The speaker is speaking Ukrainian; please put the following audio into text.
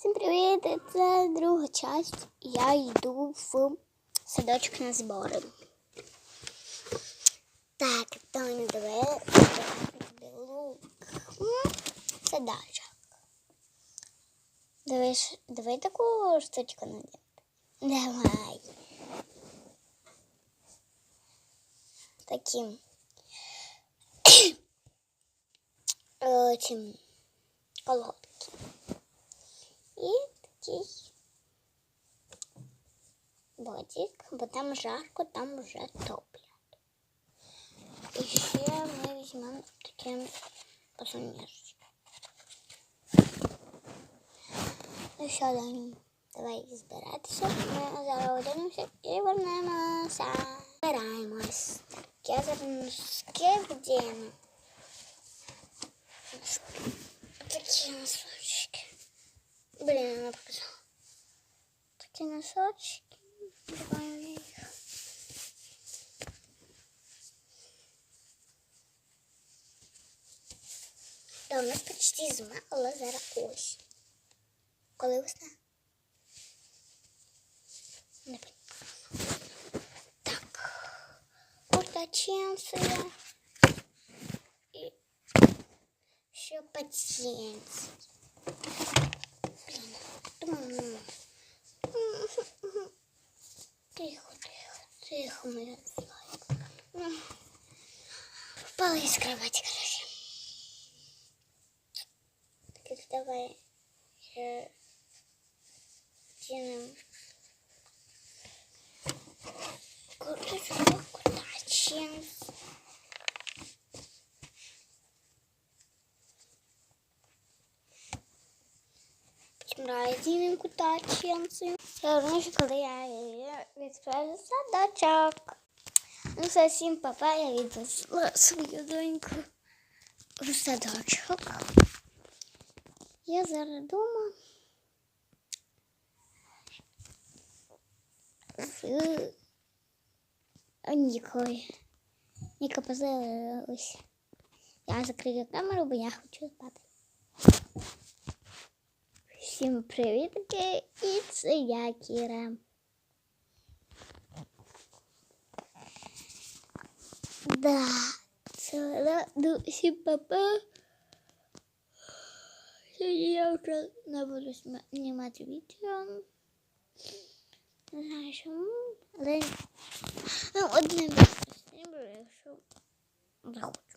Всім привіт! Це друга часть. Я йду в садочок на збори. Так, Тоня, диви. Лук. М, Садочок. Дивиш, диви таку штучку надягти. Давай. Таким. Е, Цим колодки. І такий бодик, бо там жарко, там вже топлять. І ще ми візьмемо таке посумішечко. Ну що, Даню, давай збиратися. Ми зараз одягнемося і вернемося. Збираємось. Я зараз носки вдіну. Такі носочки. Блин, она показала. Носочки. Давай їх. Да, у нас почти зима, але зараз ось. Коли весна? Не. Так. Ченсия. І ще пацієнт. Тихо, тихо, тихо, моя злая. Впала із кровати, короче. Так, давай кинем курточку, куда джинс. Разіним кута ченці. Я раніше, коли я відправила в садочок. Ну, все, всім папа, я відвезла свою доньку в садочок. Я зараз вдома. З Нікою. Ніка позилилась. Я закрию камеру, бо я хочу спати. Всім привітки, і це я, Кіра. Да, це да, ну, всім папа. Сьогодні я вже не буду сма- знімати відео. Не знаю, чому, але ну, одне відео зніму, якщо захочу.